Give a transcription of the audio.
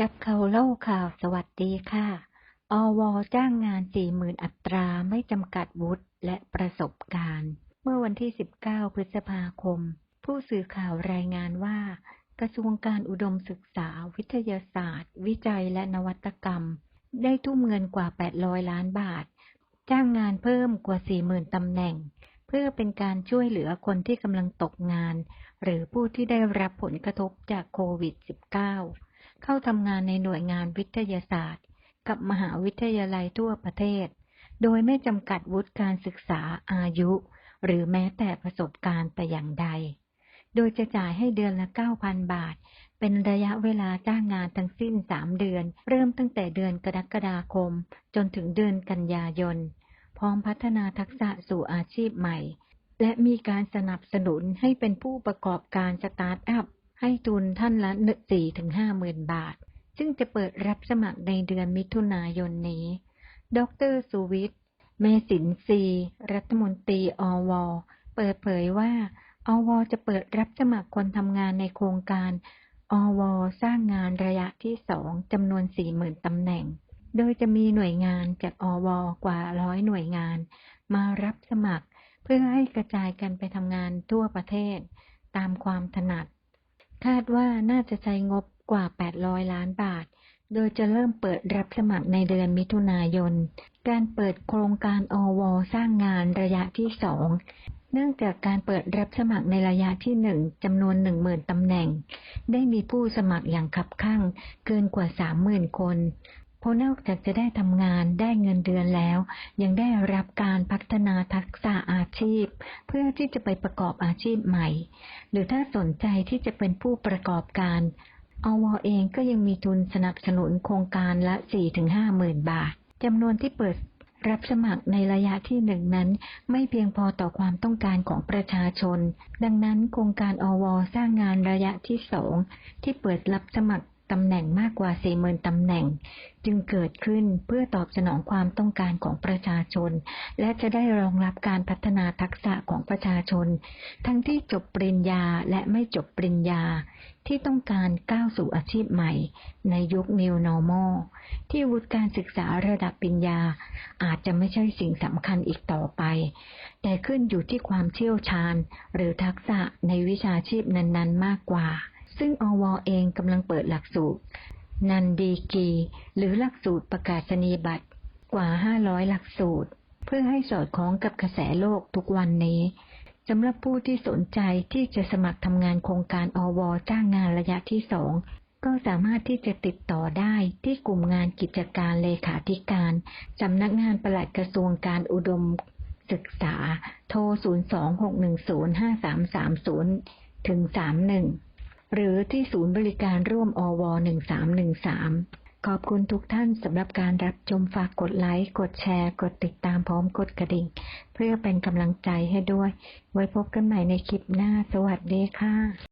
จับเขาเล่าข่าวสวัสดีค่ะ อวจ้างงาน 40,000 อัตราไม่จำกัดวุฒิและประสบการณ์ เมื่อวันที่ 19 พฤษภาคม ผู้สื่อข่าวรายงานว่า กระทรวงการอุดมศึกษา วิทยาศาสตร์ วิจัยและนวัตกรรม ได้ทุ่มเงินกว่า 800 ล้านบาท จ้างงานเพิ่มกว่า 40,000 ตำแหน่ง เพื่อเป็นการช่วยเหลือคนที่กำลังตกงาน หรือผู้ที่ได้รับผลกระทบจากโควิด -19 เข้าทำงานในหน่วยงานวิทยาศาสตร์ กับมหาวิทยาลัยทั่วประเทศ โดยไม่จำกัดวุฒิการศึกษาอายุ หรือแม้แต่ประสบการณ์แต่อย่างใด โดยจะจ่ายให้เดือนละ 9,000 บาท เป็นระยะเวลาจ้างงานทั้งสิ้น 3 เดือน เริ่มตั้งแต่เดือนกรกฎาคม จนถึงเดือนกันยายน พร้อมพัฒนาทักษะสู่อาชีพใหม่และมีการสนับสนุนให้เป็นผู้ประกอบการสตาร์ทอัพ ให้ทุนท่านละ4ถึง5หมื่นบาท ซึ่งจะเปิดรับสมัครในเดือนมิถุนายนนี้ ดรสุวิทย์ เมสินทรีรัฐมนตรีอว เปิดเผยว่า อว จะเปิดรับสมัครคนทำงานในโครงการ อว สร้างงานระยะที่สองจำนวน40,000ตำแหน่ง โดยจะมีหน่วยงานจากอว กว่าร้อยหน่วยงาน มารับสมัคร เพื่อให้กระจายกันไปทำงานทั่วประเทศ ตามความถนัด คาดว่าน่าจะใช้งบกว่า 800 ล้านบาท โดยจะเริ่มเปิดรับสมัครในเดือนมิถุนายน การเปิดโครงการอวสร้างงานระยะที่สองเนื่องจากการเปิดรับสมัครในระยะที่หนึ่งจำนวนหนึ่งหมื่นตำแหน่ง ได้มีผู้สมัครอย่างคับข้างเกินกว่าสามหมื่นคน ราะนอกจากจะได้ทำงานได้เงินเดือนแล้ว ยังได้รับการพัฒนาทักษะอาชีพ เพื่อที่จะไปประกอบอาชีพใหม่ หรือถ้าสนใจที่จะเป็นผู้ประกอบการอวเองก็ยังมีทุนสนับสนุนโครงการละ 4-5หมื่นบาทจำนวนที่เปิดรับสมัครในระยะที่หนึ่งนั้น ไม่เพียงพอต่อความต้องการของประชาชน ดังนั้นโครงการอวสร้างงานระยะที่สองที่เปิดรับสมัคร ตำแหน่งมากกว่า 40,000 ตำแหน่ง จึงเกิดขึ้นเพื่อตอบสนองความต้องการของประชาชน และจะได้รองรับการพัฒนาทักษะของประชาชน ทั้งที่จบปริญญาและไม่จบปริญญา ที่ต้องการก้าวสู่อาชีพใหม่ ในยุค New Normal ที่วุฒิการศึกษาระดับปริญญา อาจจะไม่ใช่สิ่งสำคัญอีกต่อไป แต่ขึ้นอยู่ที่ความเชี่ยวชาญ หรือทักษะในวิชาชีพนั้น ๆ มากกว่า ซึ่งอวเองกำลังเปิดหลักสูตร นันดีกี หรือหลักสูตรประกาศนียบัตรกว่า 500 หลักสูตร เพื่อให้สอดคล้องกับกระแสโลกทุกวันนี้สำหรับผู้ที่สนใจที่จะสมัครทำงานโครงการอวจ้างงานระยะที่สองก็สามารถที่จะติดต่อได้ที่กลุ่มงานกิจการเลขาธิการสำนักงานปลัดกระทรวงการอุดมศึกษา โทร 026105330 ถึง 31 หรือที่ศูนย์บริการร่วมอว1313 ขอบคุณทุกท่านสำหรับการรับชมฝากกดไลค์ กดแชร์ กดติดตามพร้อมกดกระดิ่ง เพื่อเป็นกำลังใจให้ด้วย ไว้พบกันใหม่ในคลิปหน้า สวัสดีค่ะ